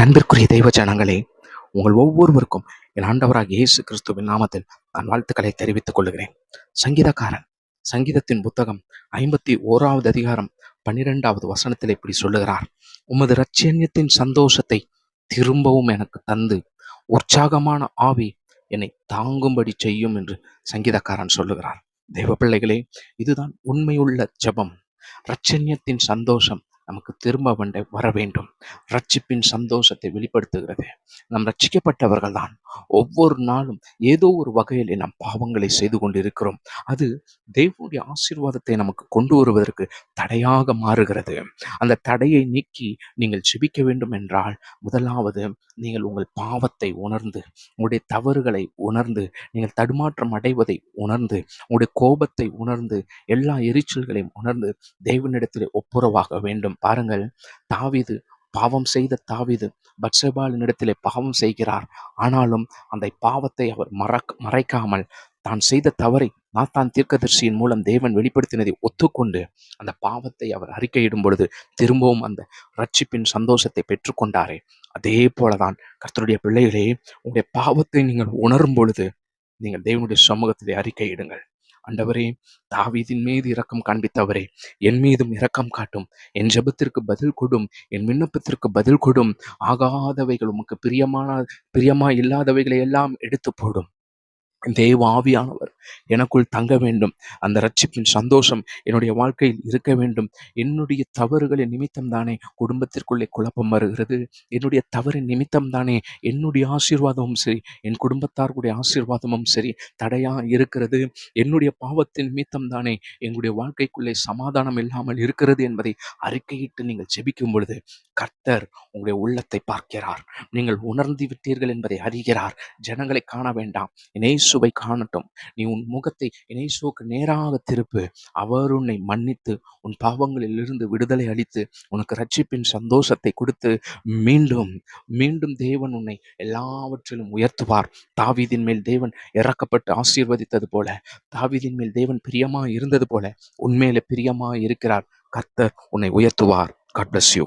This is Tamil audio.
அன்பிற்குரிய தெய்வ ஜனங்களே உங்கள் ஒவ்வொருவருக்கும் என் ஆண்டவராக இயேசு கிறிஸ்துவின் நாமத்தில் நான் வாழ்த்துக்களை தெரிவித்துக் கொள்கிறேன். சங்கீதக்காரன் சங்கீதத்தின் புத்தகம் ஐம்பத்தி ஓராவது அதிகாரம் பன்னிரெண்டாவது வசனத்தில் இப்படி சொல்லுகிறார். உமது ரட்சண்யத்தின் சந்தோஷத்தை திரும்பவும் எனக்கு தந்து உற்சாகமான ஆவி என்னை தாங்கும்படி செய்யும் என்று சங்கீதக்காரன் சொல்லுகிறார். தெய்வ பிள்ளைகளே இதுதான் உண்மையுள்ள ஜெபம். ரட்சண்யத்தின் சந்தோஷம் நமக்கு திரும்ப வந்த வர வேண்டும் ரட்சிப்பின் சந்தோஷத்தை வெளிப்படுத்துகிறது. நாம் ரட்சிக்கப்பட்டவர்கள் தான் ஒவ்வொரு நாளும் ஏதோ ஒரு வகையில் நாம் பாவங்களை செய்து கொண்டிருக்கிறோம். அது தேவனுடைய ஆசீர்வாதத்தை நமக்கு கொண்டு வருவதற்கு தடையாக மாறுகிறது. அந்த தடையை நீக்கி நீங்கள் ஜெபிக்க வேண்டும் என்றால் முதலாவது நீங்கள் உங்கள் பாவத்தை உணர்ந்து உங்களுடைய தவறுகளை உணர்ந்து நீங்கள் தடுமாற்றம் அடைவதை உணர்ந்து உங்களுடைய கோபத்தை உணர்ந்து எல்லா எரிச்சல்களையும் உணர்ந்து தேவனிடத்தில் ஒப்புரவாக வேண்டும். பாருங்கள் தாவிது பாவம் செய்த தாவீது பட்சபாலினிடத்திலே பாவம் செய்கிறார். ஆனாலும் அந்த பாவத்தை அவர் மறக் மறைக்காமல் தான் செய்த தவறை நாத்தான் தீர்க்கதர்சியின் மூலம் தேவன் வெளிப்படுத்தினதை ஒத்துக்கொண்டு அந்த பாவத்தை அவர் அறிக்கையிடும் பொழுது திரும்பவும் அந்த ரட்சிப்பின் சந்தோஷத்தை பெற்றுக்கொண்டாரே. அதே போலதான் கர்த்தருடைய பிள்ளைகளே உங்களுடைய பாவத்தை நீங்கள் உணரும் பொழுது நீங்கள் தேவனுடைய சமூகத்திலே அறிக்கையிடுங்கள். ஆண்டவரே தாவீதின் மீது இரக்கம் காண்பித்தவரே என் மீதும் இரக்கம் காட்டும். என் ஜெபத்திற்கு பதில் கொடும் என் விண்ணப்பத்திற்கு பதில் கொடும். ஆகாதவைகள் உமக்கு பிரியமான பிரியமா இல்லாதவைகளை எல்லாம் எடுத்து போடும். தேவ ஆவியானவர் எனக்குள் தங்க வேண்டும். அந்த ரட்சிப்பின் சந்தோஷம் என்னுடைய வாழ்க்கையில் இருக்க வேண்டும். என்னுடைய தவறுகளின் நிமித்தம் தானே குடும்பத்திற்குள்ளே குழப்பம் வருகிறது. என்னுடைய தவறின் நிமித்தம் தானே என்னுடைய ஆசீர்வாதமும் சரி என் குடும்பத்தார்களுடைய ஆசீர்வாதமும் சரி தடையா இருக்கிறது. என்னுடைய பாவத்தின் நிமித்தம் தானே எங்களுடைய வாழ்க்கைக்குள்ளே சமாதானம் இல்லாமல் இருக்கிறது என்பதை அறிக்கையிட்டு நீங்கள் ஜெபிக்கும் பொழுது கர்த்தர் உங்களுடைய உள்ளத்தை பார்க்கிறார். நீங்கள் உணர்ந்து விட்டீர்கள் என்பதை அறிகிறார். ஜனங்களை காண வேண்டாம். இனேசுவை காணட்டும். நீ உன் முகத்தை இனேசுவுக்கு நேராக திருப்பு. அவர் உன்னை மன்னித்து உன் பாவங்களில் இருந்து விடுதலை அளித்து உனக்கு ரட்சிப்பின் சந்தோஷத்தை கொடுத்து மீண்டும் மீண்டும் தேவன் உன்னை எல்லாவற்றிலும் உயர்த்துவார். தாவீதின் மேல் தேவன் இறக்கப்பட்டு ஆசீர்வதித்தது போல தாவீதின் மேல் தேவன் பிரியமா இருந்தது போல உண்மையில பிரியமா இருக்கிறார். கர்த்தர் உன்னை உயர்த்துவார். God bless you